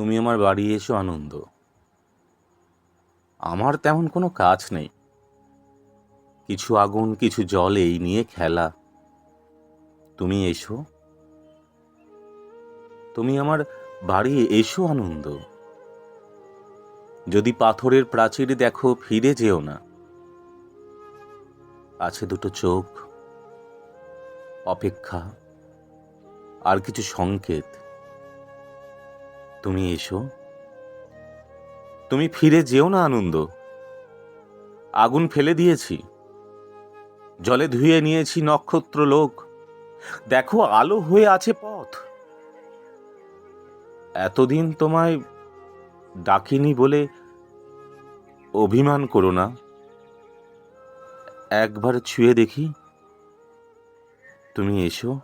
তুমি আমার বাড়ি এসো আনন্দ। আমার তেমন কোনো কাজ নেই। কিছু আগুন, কিছু জল এই নিয়ে খেলা। তুমি এসো। তুমি আমার বাড়ি এসো আনন্দ। যদি পাথরের প্রাচীর দেখো, ফিরে যেও না। আছে দুটো চোখ, অপেক্ষা, আর কিছু সংকেত। তুমি এসো। তুমি ফিরে যেও না, আনন্দ। আগুন ফেলে দিয়েছি। জলে ধুয়ে নিয়েছি নক্ষত্র লোক দেখো, আলো হয়ে আছে পথ। এতদিন তোমায় ডাকিনি বলে অভিমান করো না। একবার ছুঁয়ে দেখি। তুমি এসো।